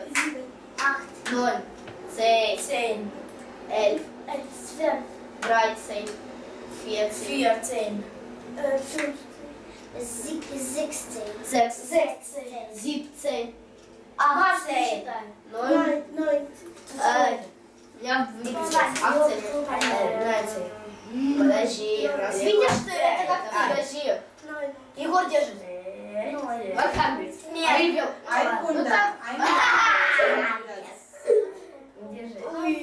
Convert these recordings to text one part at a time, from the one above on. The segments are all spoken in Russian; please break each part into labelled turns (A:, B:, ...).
A: sieben, acht,
B: neun, zehn,
A: zehn,
B: elf,
A: elf, zwölf,
B: dreizehn, vierzehn,
A: vierzehn, äh, fünfzehn, sieb- sechzehn,
B: sechzehn,
A: sechzehn,
B: siebzehn,
A: achtzehn,
B: neun,
A: neun, neun,
B: äh, ja, wie gesagt, achtzehn, äh, neunzehn. Подожди, раз,
A: Видишь, ты, это как.
B: Подожди. Егор, держи.
A: neun.
B: Вот как?
A: Нет.
B: Ну так.
C: Ein
B: Держи.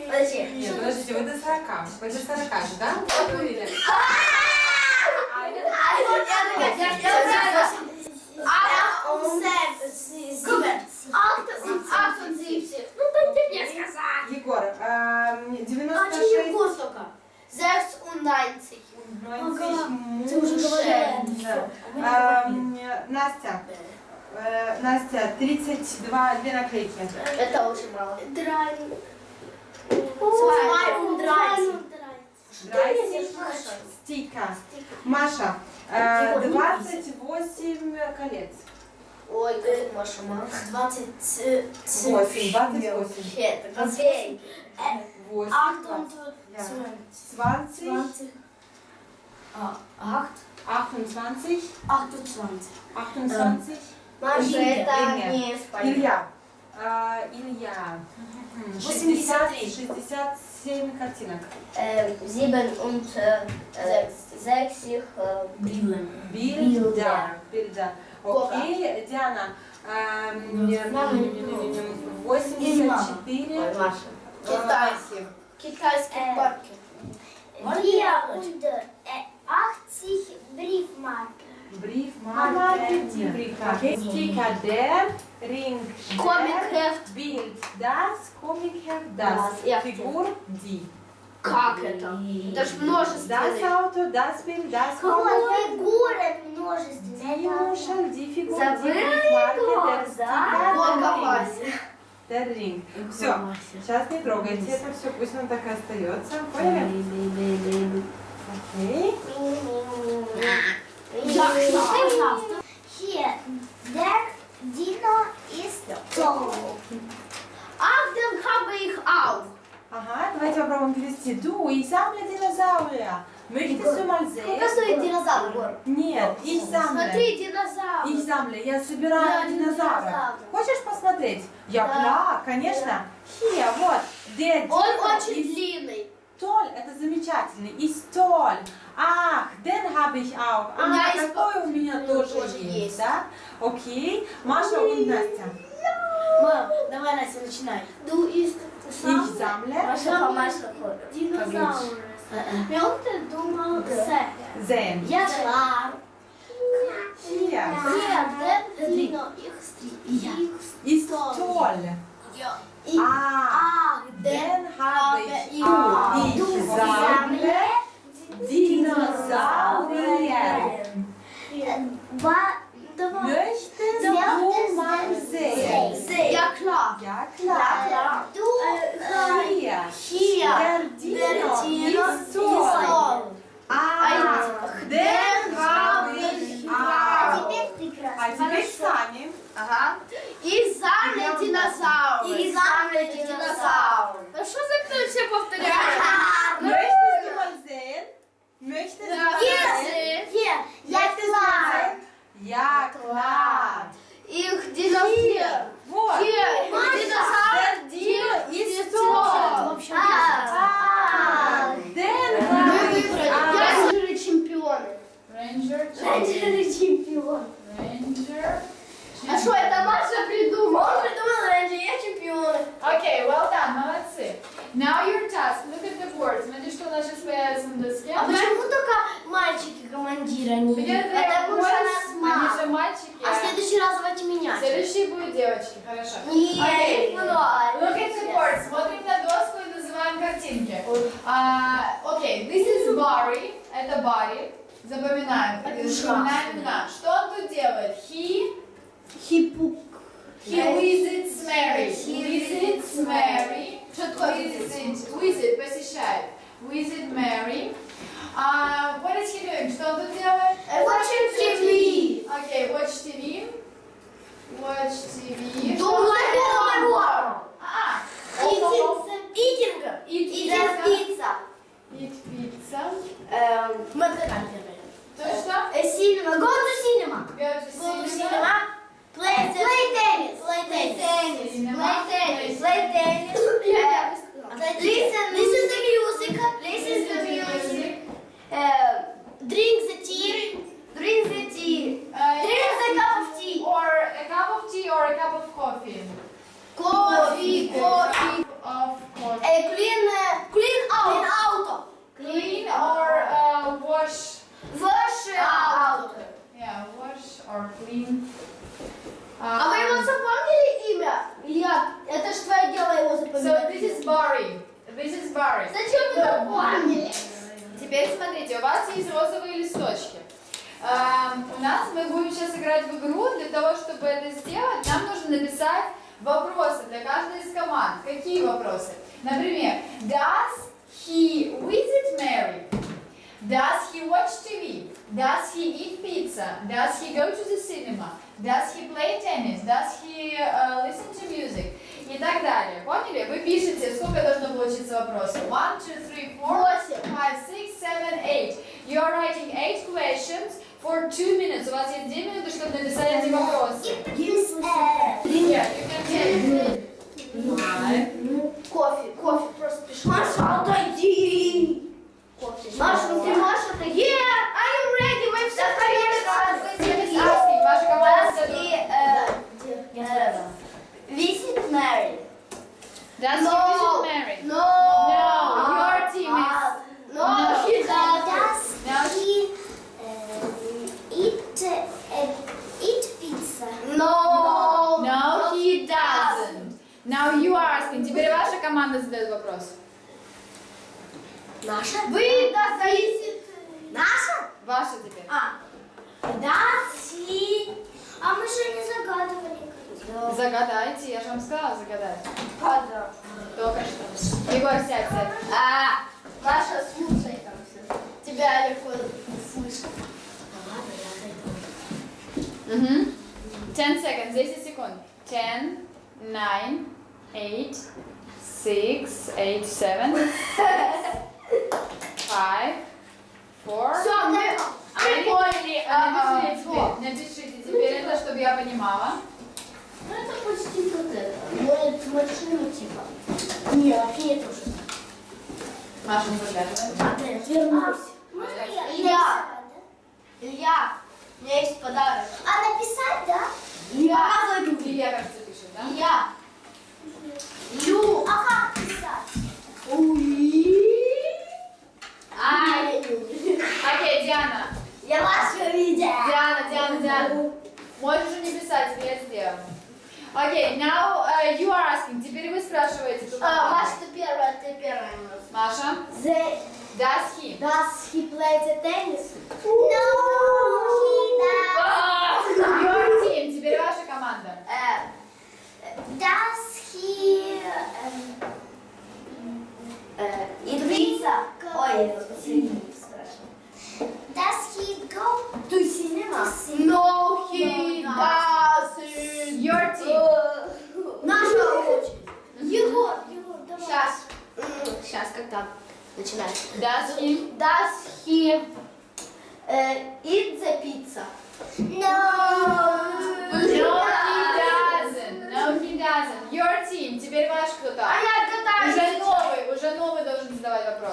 B: Подожди.
C: Нет, подождите, до 40. Вы до 40 же, да? Вы видели?
B: Ну.
C: Егор, эм,
A: А
C: 96...
B: Und neunzig.
C: 90
A: Ты уже говорила.
C: Эм, Настя, э, Настя, 32, две наклейки.
B: Это очень мало.
C: Драйсер, стика. Маша, э, 28 колец.
B: Ой, как Маша.
C: 8, 28.
B: Это конфетки.
C: 8,
A: А,
C: 20, 28, 28.
B: Маша,
C: Илья.
B: это не спальня.
C: Илья. А, Илья. Мгм. 60, 67 картинок.
B: Sieben und äh, äh, sechs äh,
C: Бильда. Бильда. Окей, Диана. эм, м, 84
B: Ой, Маша. Китайских. Китайские
A: Э.
B: парки.
C: Briefmarke, die Briefmarke. Sticker der, Ring
B: Comic-Heft.
C: Bild das, Comic-Heft das,
B: Das, ja.
C: Figur die.
B: Как это? Это ж
C: Das
B: множественный.
C: Auto, das Bild, das Die Muschel, die Figur, die Briefmarke, der
B: да?
C: Sticker, der Ring. Все, сейчас не трогайте это все, пусть оно так и остается. Поняли? Окей.
A: Hier, Dino ist toll.
B: Ach, dann habe ich auch.
C: Ага, давайте попробуем перевести. Du, ich sammle Dinosaurier. Möchtest du mal sehen?
B: Стоит динозавр, Гор?
C: Нет, ich sammle.
B: Смотри, динозавр.
C: Ich sammle, я собираю динозавров. Хочешь посмотреть? Я
B: Да.
C: конечно. Hier, вот.
B: Он очень длинный.
C: toll, это замечательно. Ist toll. Ach, den habe ich auch.
B: У меня
C: А,
B: есть
C: такой у меня
B: Ну,
C: тоже
B: тоже
C: есть,
B: есть.
C: да? Окей. Маша und Настя.
A: Мам, давай, Настя, начинай. Du isst
C: Ich sammle.
B: Маша, помаша
A: Dinosaurus. Möchte du mal sehen?
C: Sehen.
A: Ja, klar.
C: Hier.
A: Hier, der Dino ist
C: Ist toll.
A: Ja.
C: Ah,
A: Ah,
C: den habe ich
A: auch.
C: auch. Ich
A: Du
C: sammle Dinosaurier.
A: Wa- давай.
C: Möchtest
A: Ja,
C: du
A: es
C: mal
A: ist
C: sehen?
A: sehen.
B: Ja, klar.
C: Ja, klar.
A: Du, äh,
C: Hier.
A: hier.
C: Der Dino
A: Dino
C: ist toll. Ah, den habe ich auch.
A: Теперь ты
C: А сами.
B: Ага. И sammle динозавр.
A: И sammle динозавр.
B: Ну что за кто все повторяют?
C: Möchtest du mal sehen? Möchtest du mal sehen?
A: Hier, ja klar.
C: Ja, klar.
B: их динозавр.
C: Вот.
B: Hier, динозавр
C: Dino
B: ist toll. А.
C: Ah, den
B: Мы выиграли.
C: auch.
B: Рейнджеры чемпионы.
A: Рейнджеры чемпион.
D: Ranger.
B: А что, это Маша придумала? Он придумал рейнджер, я чемпион.
D: Okay, well done, молодцы. Now your task. Look at the board. Смотри, что у нас сейчас появится на доске.
A: А почему только мальчики командиры, а не Это потому что нас
D: они мальчики.
A: А в следующий раз давайте менять.
D: Следующие будут девочки, хорошо.
A: Нет, вновь.
D: Look at the board. Смотрим на доску и называем картинки. А, Окей, this is Barry. Это Барри. Запоминаем. Запоминаем имена. Что он тут делает? He
A: Хипук.
D: He visits Mary, visit Mary, visit, visit, посещает, visit Mary. Uh, what is he doing? Что он тут делает?
A: Watch TV.
D: Okay, watch TV. Watch TV.
A: Don't
B: like all my world.
D: Ah. Eating,
B: eating,
D: Eating
B: pizza.
D: Eat pizza.
B: Um, Madrid.
D: То что?
B: Cinema.
D: Go to cinema.
B: Go to
D: cinema.
B: Cinema. Play, play tennis. Play tennis.
D: Cinema.
B: Play tennis. Play tennis. Uh, listen, listen the music. Listen the music. Uh, drink the tea. Drink the tea.
D: Uh,
B: Drink the cup of tea.
D: Or a cup of tea or a cup of coffee.
B: Coffee, coffee.
D: Of coffee.
B: Uh, clean, uh, clean out. Clean auto.
D: Clean or uh, wash.
B: Wash out.
D: Yeah, wash or clean.
B: А вы его
D: Um,
B: запомнили имя? Илья, это ж твое дело его
D: so this is Barry. This is Barry.
B: Зачем вы запомнили?
D: Теперь смотрите, у вас есть розовые листочки. Эм, у нас мы будем сейчас играть в игру. Для того, чтобы это сделать, нам нужно написать вопросы для каждой из команд. Какие вопросы? Например, does he visit Mary? Does he watch TV? Does he eat pizza? Does he go to the cinema? Does he play tennis? Does he uh, listen to music? И так далее. Поняли? Вы пишете, сколько должно получиться вопросов. One, two, three, four,
B: Восемь.
D: five, six, seven, eight. You are writing eight questions for two minutes. У вас есть две минуты, чтобы написать эти вопросы. Yeah, you can take five.
B: Кофе, кофе, просто пиши. Маша, отойди. Кофе. Маша, ну ты Маша, ты... Yeah, are you ready? Мы все
D: Yes, asking. Ваша команда задает.
B: Visit Mary.
D: Does
B: No.
D: he visit Mary?
B: No.
D: No, your team is-
B: No,
D: No.
B: he doesn't.
D: Now,
E: he um, eat uh, eat pizza?
B: No.
D: no, he doesn't. Now you are asking. Теперь ваша команда задает вопрос.
B: Наша? Вы дозовите. Наша?
D: Ваша теперь.
B: А. Does he...
E: А мы же не загадывали.
D: Загадайте, я же вам сказала загадать.
B: Пардон.
D: Только что. Егор, сядь, сядь.
B: А, Маша, слушай там все. Тебя легко слышно.
D: Угу. 10 seconds, 10 секунд. 10, 9, 8, 6, 8, 7, 5, 4,
B: Все, мы, мы поняли. а,
D: Напишите теперь, напишите теперь это, чтобы я понимала.
B: Ну, это почти вот это. Может, машину типа. Нет, не то же.
D: Маша, загадывай.
B: Опять вернусь.
E: Я?
B: Илья. Илья, у меня есть подарок.
E: А написать, да?
B: Илья.
D: Илья, кажется, пишет, да?
B: Илья. Ю.
E: А как писать?
B: Ай.
D: Окей, Диана.
B: Я вас видел.
D: Диана, Диана, Диана. Можешь уже не писать, я сделаю. Окей, now uh, you are asking. Теперь вы спрашиваете.
B: А. Маша, ты первая, ты первая.
D: Маша.
B: The,
D: Does he?
B: does he play the tennis?
E: No, he does.
D: Your team. Теперь ваша команда.
B: Э,
E: Does um,
B: э, и pizza. Ой. Страшно.
E: does he go
B: To cinema?
E: No,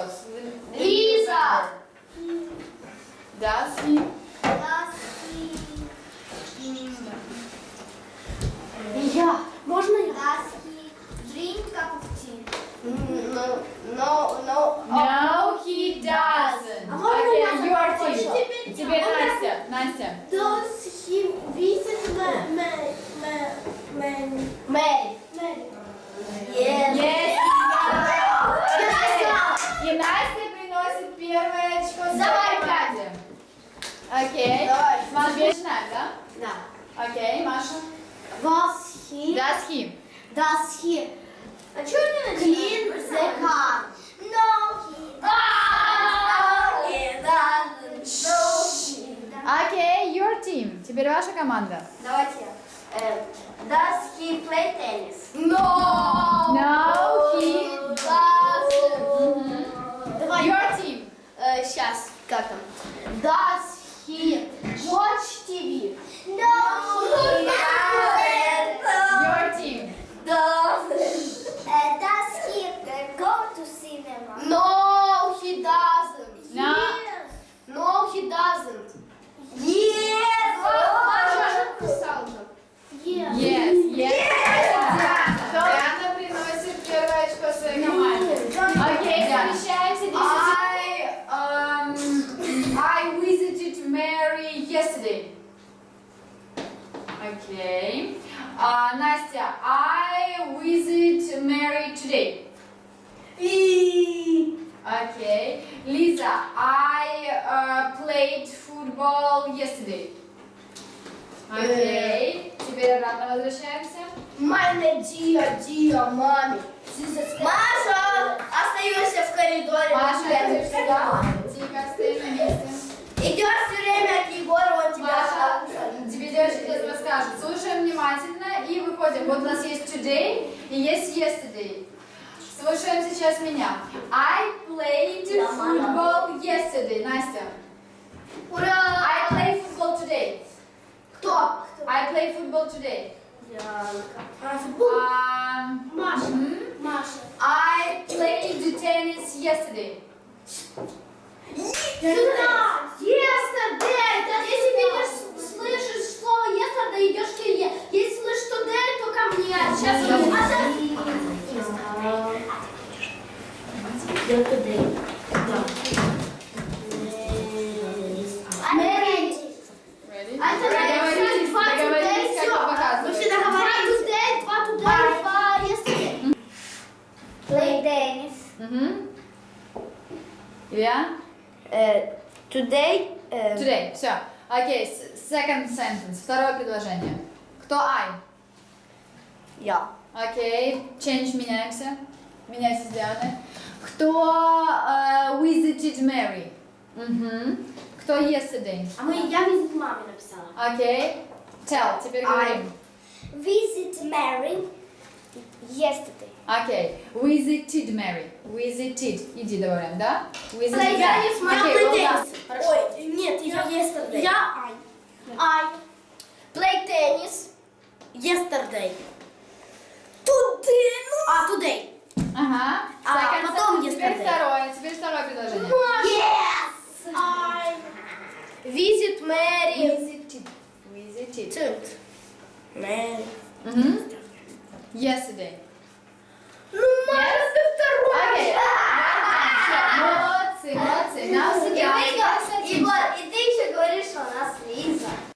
D: вопрос.
B: Лиза.
D: Does he?
E: Does he
B: Я. Можно я?
E: Does he drink cup of tea?
B: No, no, no.
D: No, he doesn't.
B: А можно
D: Okay,
B: я
D: your
B: закончу?
D: team.
E: Теперь.
D: Настя. Настя.
E: Does he visit Ma- Ma- Ma- Ma-
B: Мэри.
E: Mary?
B: Yes.
D: Yes.
B: Я сказала.
D: И Настя приносит первое очко
B: Давай,
D: своей команде. Окей.
B: Давай.
D: Маша, начинаем, да?
B: Да.
D: Окей, Маша.
B: Does he?
D: Does he?
B: Does he? А что не Clean the car.
E: No, he
B: No, he doesn't. No, he doesn't.
D: Окей, your team. Теперь ваша команда.
B: Давайте. Э, Does he play tennis? No.
D: No, he
B: doesn't.
D: Your team.
B: Сейчас, как там? Does Okay.
D: Uh, Nastya, I visit Mary today. Eee. Okay. Lisa, I uh, played football yesterday. Okay. Теперь обратно возвращаемся.
B: Мама, Дио, Дио, маме. Маша, остаешься в коридоре.
D: Маша, ты
B: всегда.
D: Тихо, Вот у нас есть today и есть yesterday. Слушаем сейчас меня. I played football yesterday. Настя.
B: Ура!
D: I play football today.
B: Кто?
D: I play football today.
B: А, футбол?
D: Um,
E: Маша.
D: mhm.
E: Маша.
D: I played tennis yesterday.
B: Сюда!
D: Мгм. Илья?
B: Today.
D: Today. Все. Окей, с- second sentence. Второе предложение. Кто I?
B: Я.
D: Окей, change меняемся. Меняйся с Дианой. Кто э, visited Mary? Мгм. Кто yesterday?
E: А мы, я визит маме написала.
D: Окей. Tell, теперь говорим.
B: Visit Mary yesterday.
D: Окей. Visited Mary. Visited. Иди добавляем, да? Visited.
B: Play tennis,
D: Окей,
B: play
D: well
B: tennis.
D: done. Хорошо.
B: Ой, нет, я yesterday.
E: Я Ай.
B: I play tennis
E: Yesterday.
B: today.
E: А, today.
D: Ага.
E: А,
D: Second
E: потом
D: sentence. Теперь
E: yesterday.
D: второе. Теперь второе предложение.
B: Yes. I visit Mary.
D: Visited. Visited.
B: Тут. Mary.
D: Мгм. Yesterday.